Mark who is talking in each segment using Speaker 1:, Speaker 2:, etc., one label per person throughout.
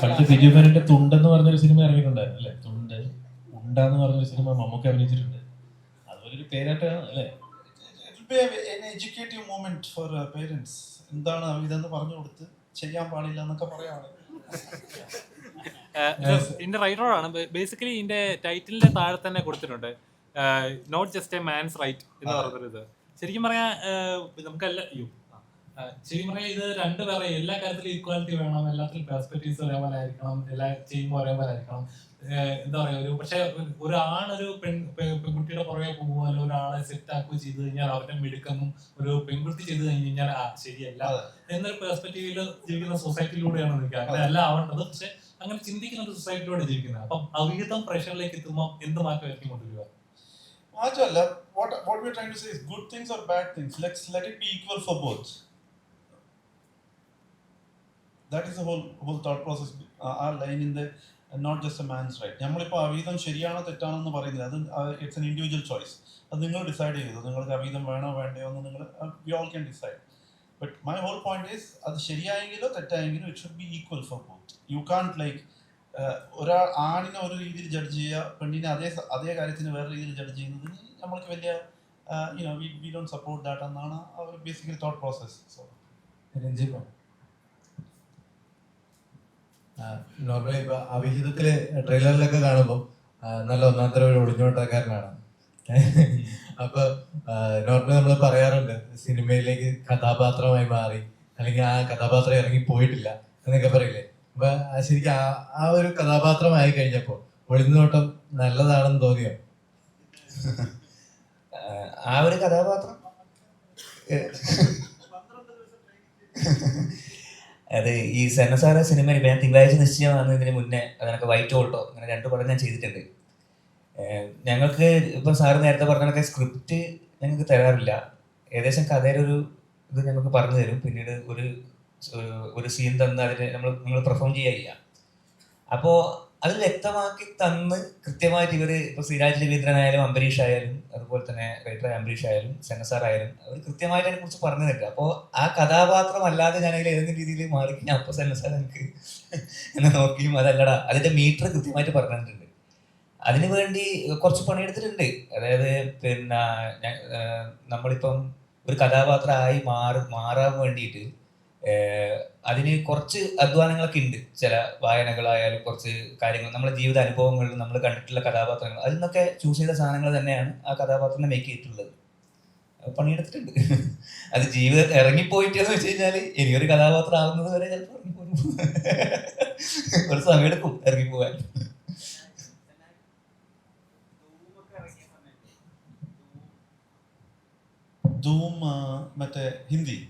Speaker 1: പണ്ട് ബിജുമേനന്റെ തുണ്ടെന്ന് പറഞ്ഞൊരു സിനിമ ഇറങ്ങിയിട്ടുണ്ടായിരുന്നു അല്ലെ? തുണ്ട് ഉണ്ടെന്ന് പറഞ്ഞൊരു സിനിമ മമ്മൂക്ക അഭിനയിച്ചിട്ടുണ്ട്. അതുപോലെ ഒരു പേരായിട്ടാണ് അല്ലെ?
Speaker 2: എഡ്യൂക്കേറ്റീവ് മൂമെന്റ് ഫോർ പേരൻസ് എന്താണ് ഇതെന്ന് പറഞ്ഞു കൊടുത്ത് ചെയ്യാൻ പാടില്ല എന്നൊക്കെ പറയാണ്
Speaker 3: ഇതിന്റെ റൈറ്ററാണ് ബേസിക്കലി ഇതിന്റെ ടൈറ്റിലിന്റെ താഴെ തന്നെ കൊടുത്തിട്ടുണ്ട്. Not just a man's right എന്ന് പറഞ്ഞൊരു ഇത് ശരിക്കും പറയാ നമുക്കല്ല അയ്യോ ആ, ശരിക്കും പറയാം ഇത് രണ്ട് പേരെ എല്ലാ കാര്യത്തിലും ഈക്വാലിറ്റി വേണം എല്ലാത്തിലും പെർസ്പെക്ടീവ്സ് ഒരേപോലെ ആയിരിക്കണം എല്ലാ ചെയ്യുമ്പോൾ ഒരേപോലെ ആയിരിക്കണം. എന്താ പറയാ ഒരു പക്ഷെ ഒരാണൊരു പെൺ പെൺകുട്ടിയുടെ പുറകെ പോകുക അല്ലെങ്കിൽ ഒരാളെ സെറ്റ് ആക്കുകയോ ചെയ്ത് കഴിഞ്ഞാൽ അവരുടെ മിടുക്കെന്നും ഒരു പെൺകുട്ടി ചെയ്ത് കഴിഞ്ഞ് കഴിഞ്ഞാൽ ആ ശരിയല്ല. എന്നൊരു പെർസ്പെക്റ്റീവിൽ ജീവിക്കുന്ന സൊസൈറ്റിയിലൂടെയാണ് നിൽക്കുക. അങ്ങനെ അല്ല ആവേണ്ടത് പക്ഷെ അങ്ങനെ ചിന്തിക്കുന്ന ഒരു സൊസൈറ്റിയിലൂടെ ജീവിക്കുന്നത്. അപ്പം അവിഹിതം പ്രഷറിലേക്ക് എത്തുമ്പോൾ എന്ത് മാറ്റമായിരിക്കും കൊണ്ടുവരിക
Speaker 2: മാറ്റമല്ല. What what we're trying to say is good things or bad things. Let's let it be equal for both. That is the whole our line in the uh, not just a man's right. നമ്മളിപ്പോൾ അവീതം ശരിയാണോ തെറ്റാണോ എന്ന് പറയുന്നില്ല. അത് it's an individual choice അത് നിങ്ങൾ decide ചെയ്തു നിങ്ങൾക്ക് അവീതം വേണോ വേണ്ടയോ എന്ന് നിങ്ങൾ we all can decide but my whole point is അത് ശരിയായെങ്കിലോ തെറ്റായെങ്കിലോ it should be equal for both you can't like ഒരാൾ ആണിനെ ഒരു രീതിയിൽ ജഡ്ജ് ചെയ്യുക പെണ്ണിനെ അതേ അതേ കാര്യത്തിന് വേറെ രീതിയിൽ ജഡ്ജ് ചെയ്യുന്നത് നമ്മൾക്ക് വലിയ you know we we don't support that എന്നാണ് അവർ ബേസിക്കലി തോട്ട് പ്രോസസ് സോ
Speaker 4: രഞ്ജിപ്പോ നോർമലി ഇപ്പൊ അവിഹിതത്തിൽ ട്രെയിലറിലൊക്കെ കാണുമ്പോൾ നല്ല ഒന്നാം തരം ഒരു ഒളിഞ്ഞോട്ടക്കാരനാണ് അപ്പൊ നോർമലി നമ്മൾ പറയാറുണ്ട് സിനിമയിലേക്ക് കഥാപാത്രമായി മാറി അല്ലെങ്കിൽ ആ കഥാപാത്രം ഇറങ്ങി പോയിട്ടില്ല എന്നൊക്കെ പറയില്ലേ? അപ്പൊ ശരിക്കും ആ ഒരു കഥാപാത്രമായി കഴിഞ്ഞപ്പോ ഒളിഞ്ഞോട്ടം നല്ലതാണെന്ന് തോന്നിയോ?
Speaker 5: ആ ഒരു കഥാപാത്രം? അത് ഈ സെനസാര സിനിമ ഞാൻ തിങ്കളാഴ്ച നിശ്ചയമാകുന്നതിന് മുന്നേ അതിനൊക്കെ വൈറ്റ് ഓൾട്ടോ അങ്ങനെ രണ്ട് പടം ഞാൻ ചെയ്തിട്ടുണ്ട്. ഞങ്ങൾക്ക് ഇപ്പം സാറ് നേരത്തെ പറഞ്ഞ സ്ക്രിപ്റ്റ് ഞങ്ങൾക്ക് തരാറില്ല. ഏകദേശം കഥയുടെ ഒരു ഇത് ഞങ്ങൾക്ക് പറഞ്ഞു തരും. പിന്നീട് ഒരു- ഒരു സീൻ തന്ന് അതിന് നമ്മൾ നിങ്ങൾ പെർഫോം ചെയ്യാ അപ്പോൾ അത് വ്യക്തമാക്കി തന്ന് കൃത്യമായിട്ട് ഇവർ ഇപ്പോൾ സിരാജ് രവീന്ദ്രനായാലും അംബരീഷ് ആയാലും അതുപോലെ തന്നെ റൈറ്റർ അംബരീഷ് ആയാലും സെനസാർ ആയാലും അവർ കൃത്യമായിട്ട് അതിനെ കുറിച്ച് പറഞ്ഞു തരിക. അപ്പോൾ ആ കഥാപാത്രം അല്ലാതെ ഞാൻ അതിൽ ഏതെങ്കിലും രീതിയിൽ മാറിക്കഴിഞ്ഞാൽ അപ്പോൾ സെനസാർ എനിക്ക് എന്നെ നോക്കിയും അതല്ലടാ അതിന്റെ മീറ്റർ കൃത്യമായിട്ട് പറഞ്ഞിട്ടുണ്ട്. അതിനു വേണ്ടി കുറച്ച് പണിയെടുത്തിട്ടുണ്ട്. അതായത് പിന്നെ നമ്മളിപ്പം ഒരു കഥാപാത്രമായി മാറി മാറാൻ വേണ്ടിയിട്ട് അതിന് കുറച്ച് അധ്വാനങ്ങളൊക്കെ ഉണ്ട്. ചില വായനകളായാലും കുറച്ച് കാര്യങ്ങൾ. നമ്മുടെ ജീവിത അനുഭവങ്ങളിൽ നമ്മൾ കണ്ടിട്ടുള്ള കഥാപാത്രങ്ങൾ. അതിൽ നിന്നൊക്കെ ചൂസ് ചെയ്ത സാധനങ്ങൾ തന്നെയാണ് ആ കഥാപാത്രത്തെ മേക്ക് ചെയ്തിട്ടുള്ളത്. പണിയെടുത്തിട്ടുണ്ട്. അത് ജീവിതം ഇറങ്ങിപ്പോയിട്ട് എന്ന് വെച്ച് കഴിഞ്ഞാൽ ഇനിയൊരു കഥാപാത്രം ആവുന്നത് വരെ ചിലപ്പോൾ ഇറങ്ങിപ്പോകും. ഒരു സമയം എടുക്കും ഇറങ്ങിപ്പോവാൻ.
Speaker 2: ധൂം മറ്റേ ഹിന്ദി.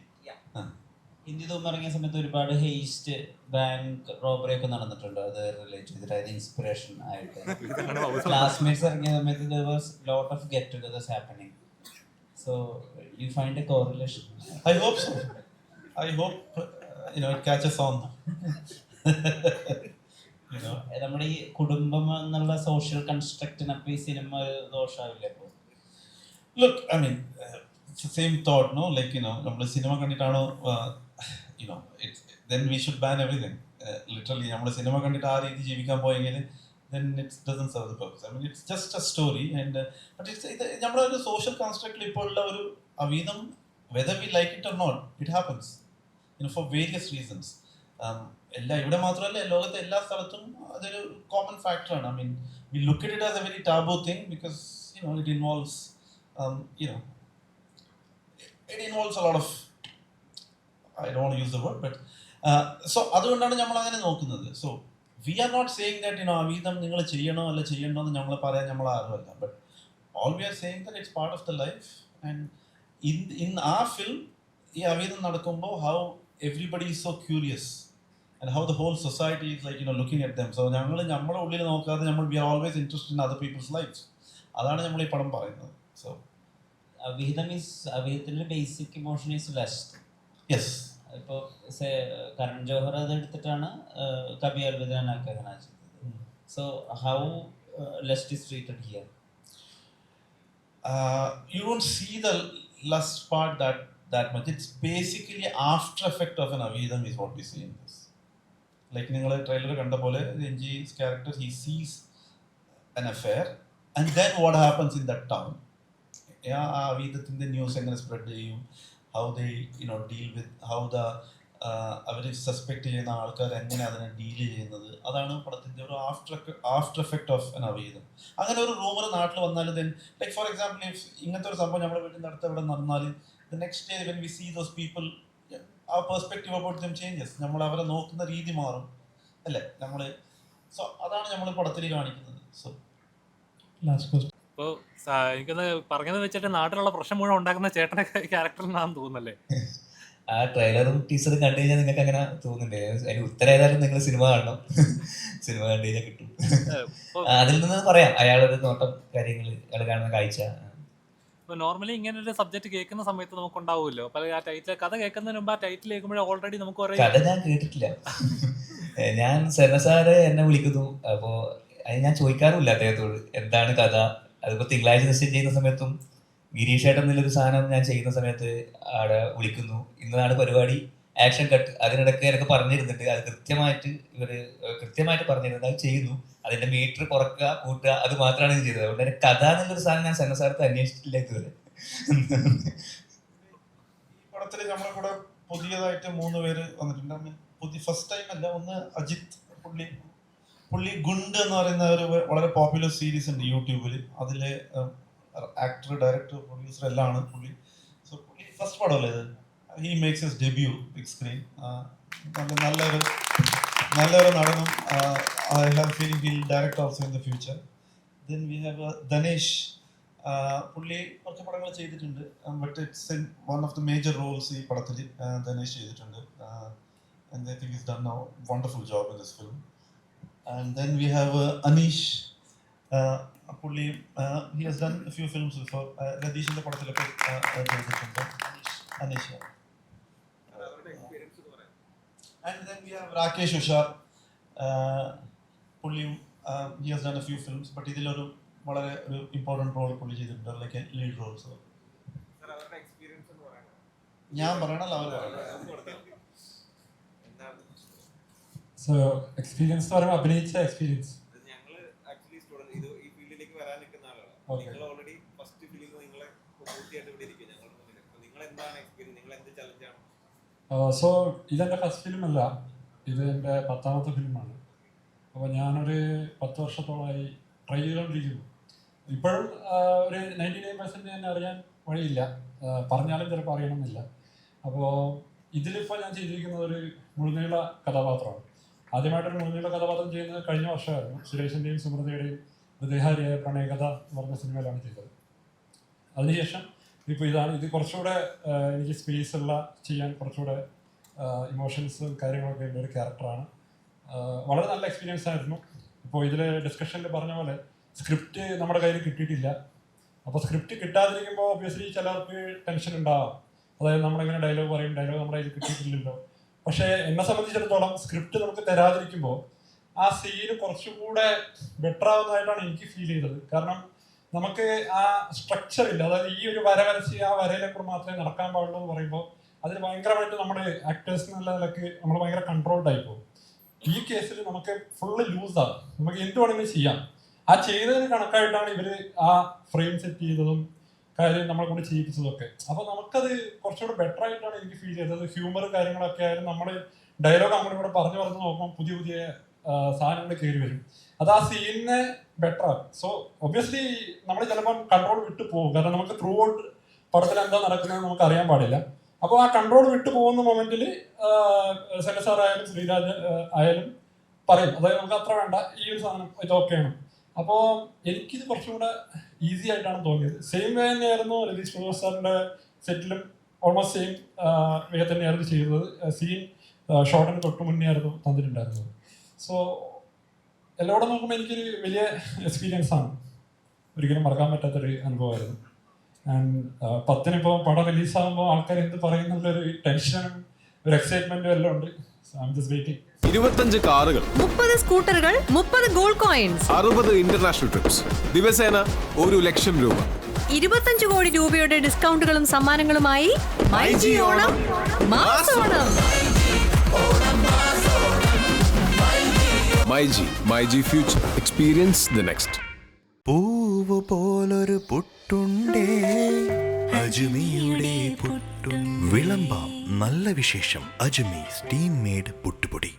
Speaker 6: ഹിന്ദി തോന്നുന്നു ഇറങ്ങിയ സമയത്ത് ഒരുപാട് ഹേസ്റ്റ് ബാങ്ക് റോബറി ഒക്കെ നടന്നിട്ടുണ്ട്. അത് റിലേറ്റ് ചെയ്തിട്ട് അതായത് ഇൻസ്പിറേഷൻ ആയിട്ട്. ക്ലാസ്മേറ്റ്സ് ഇറങ്ങിയ സമയത്ത് there was lot of get togethers happening so you find a correlation
Speaker 2: I hope so I hope you know it catches on
Speaker 6: നമ്മുടെ ഈ കുടുംബം എന്നുള്ള സോഷ്യൽ കൺസ്ട്രക്റ്റിനൊക്കെ ഈ സിനിമ ഒരു ദോഷമാവില്ല അപ്പോൾ
Speaker 2: look I mean same thought you know? Like, you know, നമ്മൾ cinema കണ്ടിട്ടാണോ you know it's then we should ban everything literally നമ്മൾ സിനിമ കണ്ടിട്ട് ആ രീതി ജീവിക്കാൻ പോയെങ്കിൽ then it's doesn't serve the purpose I mean it's just a story and but it's ഇത് നമ്മുടെ ഒരു സോഷ്യൽ കൺസ്ട്രക്റ്റിൽ ഇപ്പോൾ ഉള്ള ഒരു അവീതം whether we like it or not it happens in for various reasons എല്ലാ ഇവിടെ മാത്രമല്ല ലോകത്തെ എല്ലാ സ്ഥലത്തും അതൊരു കോമൺ ഫാക്ടറാണ് I mean we look it as a very taboo thing because you know it involves um, you know, it involves a lot of, I use the word but so word, but, so അതുകൊണ്ടാണ് നമ്മൾ അങ്ങനെ നോക്കുന്നത് so we are not saying that ഇനോ അവീതം നിങ്ങൾ ചെയ്യണോ അല്ല ചെയ്യണോ എന്ന് നമ്മൾ പറയാൻ നമ്മൾ ആരുമല്ല. But all we are saying that it's part of the life and in in ആ ഫിലിം ഈ അവീതം നടക്കുമ്പോൾ how everybody is so curious and how the whole society is like you know looking at them so ഞങ്ങൾ നമ്മുടെ ഉള്ളിൽ നോക്കാതെ നമ്മൾ we are always interest in other people's life അതാണ് നമ്മൾ ഈ പടം പറയുന്നത്. സോ
Speaker 6: അവിഹിതം is അവിഹിതത്തിന്റെ basic emotion is lust
Speaker 2: yes
Speaker 6: ഇപ്പോൾ കരൺ ജോഹർ അത് എടുത്തിട്ടാണ് Kabhi അൽവിദനാക്കി so how lust is treated here
Speaker 2: you don't see the lust part that that much it's basically after effect of an അവീതം is what is this like നിങ്ങൾ trailer കണ്ട പോലെ Ranji character he sees an affair and then what happens in the town ആ അവീതത്തിന്റെ news എങ്ങനെ spread ചെയ്യും how they you know deal with how the our suspect ചെയ്യുന്ന ആൾക്കാർ എങ്ങനെ അതിനെ ഡീൽ ചെയ്യുന്നത്. അതാണ് പടത്തിന്റെ ഒരു ആഫ്റ്റർ ആഫ്റ്റർ എഫക്റ്റ് ഓഫ് എന്നാ പറയുന്നത് അങ്ങനെ ഒരു റൂമർ നാട്ടിൽ വന്നാൽ then like for example if ഇങ്ങനത്തെ ഒരു സംഭവം നമ്മുടെ വീട്ടിന്റെ അടുത്ത് ഇവിടെ നടന്നാൽ the next day when we see those people ആ പെർസ്പെക്റ്റീവ് അബൌട്ട് ദം ചേഞ്ചസ് നമ്മൾ അവരെ നോക്കുന്ന രീതി മാറും. അല്ലേ? നമ്മൾ സോ അതാണ് നമ്മൾ പടത്തിൽ കാണിക്കുന്നത്. സോ
Speaker 1: ലാസ്റ്റ് ക്വസ്റ്റ്
Speaker 3: ഇപ്പോൾ എനിക്കൊന്ന് പറഞ്ഞത് വെച്ചിട്ട് നാട്ടിലുള്ള പ്രശ്നം മുഴുവൻ ഉണ്ടാക്കുന്ന ചേട്ടന്റെ ക്യാരക്ടറിനാന്ന് തോന്നുന്നല്ലേ?
Speaker 5: ആ ട്രെയിലറും ടീച്ചറും കണ്ടു കഴിഞ്ഞാൽ നിങ്ങൾക്ക് അങ്ങനെ തോന്നുന്നുണ്ട്. അതിന് ഉത്തരം ഏതായാലും നിങ്ങൾ സിനിമ കാണണം. സിനിമ കണ്ടു കഴിഞ്ഞാൽ കിട്ടും. അതിൽ നിന്ന് പറയാം. അയാളൊരു നോട്ടം കാര്യങ്ങൾ അയാൾ കാണുന്ന കാഴ്ച.
Speaker 3: ഇപ്പൊ നോർമലി ഇങ്ങനെ ഒരു സബ്ജക്ട് കേൾക്കുന്ന സമയത്ത് നമുക്ക് ഉണ്ടാവുമല്ലോ പല ആ ടൈറ്റിൽ കഥ കേൾക്കുന്നതിന് മുമ്പ് ആ ടൈറ്റിൽ കേൾക്കുമ്പോൾ ഓൾറെഡി നമുക്ക്
Speaker 5: കഥ ഞാൻ കേട്ടിട്ടില്ല. ഞാൻ സെനസാറ് എന്നെ വിളിക്കുന്നു. അപ്പോ അത് ഞാൻ ചോദിക്കാറുമില്ല അദ്ദേഹത്തോട്. എന്താണ് കഥ? അതിപ്പോ തിങ്കളാഴ്ച സെഷൻ ചെയ്യുന്ന സമയത്തും ഗിരീഷ് ഏട്ടൻ എന്നുള്ളൊരു സാധനം ഞാൻ ചെയ്യുന്ന സമയത്ത് അവിടെ വിളിക്കുന്നു. ഇന്നതാണ് പരിപാടി. ആക്ഷൻ കട്ട് അതിനിടയ്ക്ക് എനിക്ക് പറഞ്ഞിരുന്നിട്ട് അത് കൃത്യമായിട്ട് ഇവർ കൃത്യമായിട്ട് പറഞ്ഞിരുന്നത് അത് ചെയ്യുന്നു. അതിന്റെ മീറ്റർ കുറക്കുക കൂട്ടുക അത് മാത്രമാണ് ഇത് ചെയ്തത്. അതുകൊണ്ട് തന്നെ കഥ എന്നുള്ളൊരു സാധനം ഞാൻ സന്നസാരത്ത് അന്വേഷിച്ചിട്ടില്ല ഇതുവരെ.
Speaker 2: പുതിയതായിട്ട് മൂന്ന് പേര് വന്നിട്ടുണ്ട്. ഫസ്റ്റ് ടൈം അല്ല ഒന്ന് അജിത് പുള്ളി. പുള്ളി ഗുണ്ട് എന്ന് പറയുന്ന ഒരു വളരെ പോപ്പുലർ സീരീസ് ഉണ്ട് യൂട്യൂബിൽ അതിലെ ആക്ടർ ഡയറക്ടർ പ്രൊഡ്യൂസർ എല്ലാം ആണ് പുള്ളി. സോ പുള്ളി ഫസ്റ്റ് പടമല്ലേ ഇത്? He makes his debut big screen നല്ല നല്ലൊരു നല്ലൊരു നടനും I have feeling he'll director also in the future then we have Dhanesh പുള്ളി കുറച്ച് പടങ്ങൾ ചെയ്തിട്ടുണ്ട്. But it's in one of the major roles ഈ പടത്തിൽ ധനേഷ് ചെയ്തിട്ടുണ്ട്. And I think is done a wonderful job in this film and have uh, Anish. Uh, പുള്ളി he has done few films before രതീഷിന്റെ പടത്തിലൊക്കെ uh, ചെയ്തിട്ടുണ്ട് Anish and then we have Rakesh Ushar പുള്ളിയും he has done a few films but ഇതിലൊരു വളരെ ഒരു important role പുള്ളി ചെയ്തിട്ടുണ്ട്. Like lead Rolls ഞാൻ പറയണല്ലോ അവർ
Speaker 7: സോ എക്സ്പീരിയൻസ് എന്ന് പറയുമ്പോൾ അഭിനയിച്ച എക്സ്പീരിയൻസ്
Speaker 8: ഞങ്ങൾ ആക്ച്വലി സ്റ്റുഡന്റ് ഇത് ഈ ഫീൽഡിലേക്ക് വരാൻ നിൽക്കുന്ന ആളാണ്.
Speaker 7: Okay.
Speaker 8: നിങ്ങൾ ഓൾറെഡി ഫസ്റ്റ് ഫിലിം നിങ്ങളെ പൂർത്തിയായിട്ട് ഇവിടെ ഇരിക്കും ഞങ്ങളുടെ മുന്നിൽ. അപ്പൊ നിങ്ങൾ എന്താണ് എക്സ്പീരിയൻസ് നിങ്ങൾ എന്ത് ചലഞ്ചാണ്
Speaker 7: സോ ഇതെന്റെ ഫസ്റ്റ് ഫിലിം അല്ല. ഇത് എന്റെ പത്താമത്തെ ഫിലിമാണ് അപ്പോൾ ഞാനൊരു പത്ത് വർഷത്തോളമായി ട്രൈ ചെയ്തുകൊണ്ടിരിക്കുന്നു ഇപ്പോഴും ഒരു നയന്റി നയൻ പെർസെന്റ് തന്നെ അറിയാൻ വഴിയില്ല. പറഞ്ഞാലും ചിലപ്പോൾ അറിയണമെന്നില്ല. അപ്പോൾ ഇതിലിപ്പോൾ ഞാൻ ചെയ്തിരിക്കുന്നത് ഒരു മുഴുനീള കഥാപാത്രമാണ്. ആദ്യമായിട്ടൊരു മുഴുനീള കഥാപാത്രം ചെയ്യുന്നത് കഴിഞ്ഞ വർഷമായിരുന്നു. സുരേഷിന്റെയും സുമൃതയുടെയും ഹൃദയഹാരിയായ പ്രണയകഥ എന്ന് പറഞ്ഞ സിനിമയിലാണ് ചെയ്തത്. അതിനുശേഷം ഇപ്പോൾ ഇതാണ്. ഇത് കുറച്ചുകൂടെ എനിക്ക് സ്പേസ് ഉള്ള ചെയ്യാൻ കുറച്ചുകൂടെ ഇമോഷൻസും കാര്യങ്ങളൊക്കെ ഉള്ള ഒരു ക്യാരക്ടറാണ് വളരെ നല്ല എക്സ്പീരിയൻസ് ആയിരുന്നു. ഇപ്പോൾ ഇതിൽ ഡിസ്കഷനിൽ പറഞ്ഞ പോലെ സ്ക്രിപ്റ്റ് നമ്മുടെ കയ്യിൽ കിട്ടിയിട്ടില്ല. അപ്പോൾ സ്ക്രിപ്റ്റ് കിട്ടാതിരിക്കുമ്പോൾ ഒബ്വിയസ്ലി ചിലർക്ക് ടെൻഷൻ ഉണ്ടാവാം. അതായത് നമ്മളിങ്ങനെ ഡയലോഗ് പറയും? ഡയലോഗ് നമ്മുടെ കയ്യിൽ കിട്ടിയിട്ടില്ലല്ലോ. പക്ഷേ എന്നെ സംബന്ധിച്ചിടത്തോളം സ്ക്രിപ്റ്റ് നമുക്ക് തരാതിരിക്കുമ്പോൾ ആ സീന് കുറച്ചുകൂടെ ബെറ്റർ ആവുന്നതായിട്ടാണ് എനിക്ക് ഫീൽ ചെയ്തത്. കാരണം നമുക്ക് ആ സ്ട്രക്ചർ ഇല്ല. അതായത് ഈ ഒരു വര വരച്ച് ആ വരയിലെ കൂടെ മാത്രമേ നടക്കാൻ പാടുള്ളൂ എന്ന് പറയുമ്പോൾ അതിന് ഭയങ്കരമായിട്ട് നമ്മുടെ ആക്ടേഴ്സ് എന്നുള്ള നിലയ്ക്ക് നമ്മൾ ഭയങ്കര കൺട്രോൾഡ് ആയി പോകും. ഈ കേസിൽ നമുക്ക് ഫുള്ള് ലൂസാണ് നമുക്ക് എന്ത് വേണമെങ്കിലും ചെയ്യാം. ആ ചെയ്തതിന് കണക്കായിട്ടാണ് ഇവർ ആ ഫ്രെയിം സെറ്റ് ചെയ്തതും കാര്യം നമ്മളെ കൊണ്ട് ചെയ്യിപ്പിച്ചതൊക്കെ. അപ്പൊ നമുക്കത് കുറച്ചുകൂടെ ബെറ്റർ ആയിട്ടാണ് എനിക്ക് ഫീൽ ചെയ്തത്. ഹ്യൂമർ കാര്യങ്ങളൊക്കെ ആയാലും നമ്മൾ ഡയലോഗ് അങ്ങോട്ട് ഇവിടെ പറഞ്ഞു പറഞ്ഞു നോക്കുമ്പോൾ പുതിയ പുതിയ സാധനങ്ങൾ കയറി വരും. അത് ആ സീനിനെ ബെറ്റർ ആകും സോ ഒബ്വിയസ്ലി നമ്മൾ ചിലപ്പോൾ കൺട്രോൾ വിട്ടു പോകും. കാരണം നമുക്ക് ത്രൂ ഔട്ട് പടത്തിൽ എന്താ നടക്കുന്നത് നമുക്ക് അറിയാൻ പാടില്ല. അപ്പോൾ ആ കൺട്രോൾ വിട്ടു പോകുന്ന മൊമെന്റിൽ സെനസാർ ആയാലും ശ്രീരാജ് ആയാലും പറയും. അതായത് നമുക്ക് അത്ര വേണ്ട ഈ ഒരു സാധനം ഇത് ഓക്കെയാണ് അപ്പോൾ എനിക്കിത് കുറച്ചുകൂടെ ഈസി ആയിട്ടാണ് തോന്നിയത്. സെയിം വേ തന്നെയായിരുന്നു രതീഷ് കുമാർ സാറിന്റെ സെറ്റിലും ഓൾമോസ്റ്റ് സെയിം വേ തന്നെയായിരുന്നു ചെയ്തത്. സീൻ ഷോട്ടിന് തൊട്ട് മുന്നേ ആയിരുന്നു തന്നിട്ടുണ്ടായിരുന്നത്. സോ എല്ലാവരും നോക്കുമ്പോൾ എനിക്കൊരു വലിയ എക്സ്പീരിയൻസ് ആണ്. ഒരിക്കലും മറക്കാൻ പറ്റാത്തൊരു അനുഭവമായിരുന്നു. ആൻഡ് പത്തിനിപ്പോൾ പടം റിലീസാകുമ്പോൾ ആൾക്കാർ എന്ത് പറയുന്നുള്ളൊരു ടെൻഷനും ഒരു എക്സൈറ്റ്മെന്റും എല്ലാം ഉണ്ട്. ഐ എം ജസ്റ്റ് വെയിറ്റിംഗ്
Speaker 9: ഇരുപത്തഞ്ച് കാറുകൾ.
Speaker 10: മുപ്പത് സ്കൂട്ടറുകൾ മുപ്പത് ഗോൾഡ് കോയിൻസ്
Speaker 9: അറുപത് ഇന്റർനാഷണൽ ട്രിപ്സ് ദിവസേന ഒരു ലക്ഷം രൂപ.
Speaker 10: ഇരുപത്തഞ്ച് കോടി രൂപയുടെ ഡിസ്കൗണ്ടുകളും സമ്മാനങ്ങളുമായി my G Onam. Mass Onam.
Speaker 9: My G my G future. Experience the next
Speaker 11: പൂവ് പോലൊരു പുട്ടുണ്ടേ. അജുമിയുടെ പുട്ടും. വിളമ്പാം നല്ല വിശേഷം. അജ്മി സ്റ്റീം മേഡ് പുട്ടുപൊടി.